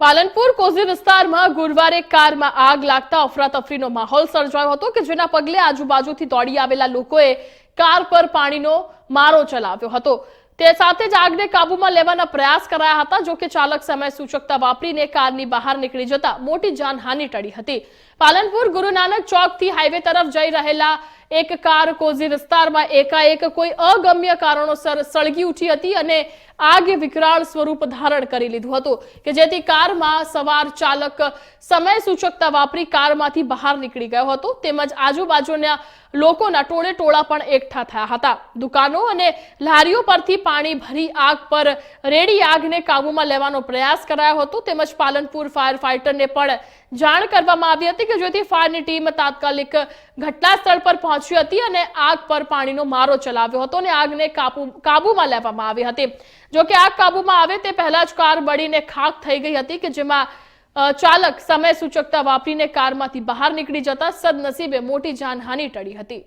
Palanpur cosy વિસ્તારમાં ગુરુવારે કારમાં આગ લાગતા અફરાતફરીનો માહોલ સર્જાયો હતો કે જેના પગલે આજુબાજુથી દોડી આવેલા લોકોએ કાર પર પાણીનો મારો ચલાવ્યો હતો. તે સાથે જ આગને કાબૂમાં લેવાના પ્રયાસ કરાયા હતા જો કે ચાલક સમય સૂચકતા વાપરીને કારની બહાર નીકળી જતા મોટી જાનહાનિ ટળી હતી. પાલનપુર ગુરુ નાનક ચોકથી હાઈવે તરફ જઈ રહેલા એક કાર કોઝી વિસ્તારમાં એકાએક કોઈ અગમ્ય કારણોસર સળગી ઉઠી હતી અને આગે વિકરાળ સ્વરૂપ ધારણ કરી લીધું હતું કે જેથી કારમાં સવાર ચાલક સમય સૂચકતા વાપરી કારમાંથી બહાર નીકળી ગયો હતો તેમજ આજુબાજુના લોકોના ટોળે ટોળા પણ એકઠા થયા હતા. દુકાનો અને લારીઓ પરથી પાણી ભરી આગ પર રેડી આગને કાબૂમાં લેવાનો પ્રયાસ કરાયો હતો. તેમજ પાલનપુર ફાયર ફાઇટરને પણ જાણ કરવામાં આવી હતી કે જેથી ફાયરની ટીમ તાત્કાલિક ઘટના સ્થળ પર પહોંચી હતી અને આગ પર પાણીનો મારો ચલાવ્યો હતો અને આગને કાબુ કાબુમાં લેવામાં આવી હતી. જો કે આગ કાબુમાં આવે તે પહેલા જ કાર બળીને ખાક થઈ ગઈ હતી કે જેમાં ચાલક સમય સૂચકતા વાપરીને કારમાંથી બહાર નીકળી જતા સદનસીબે મોટી જાનહાનિ ટળી હતી.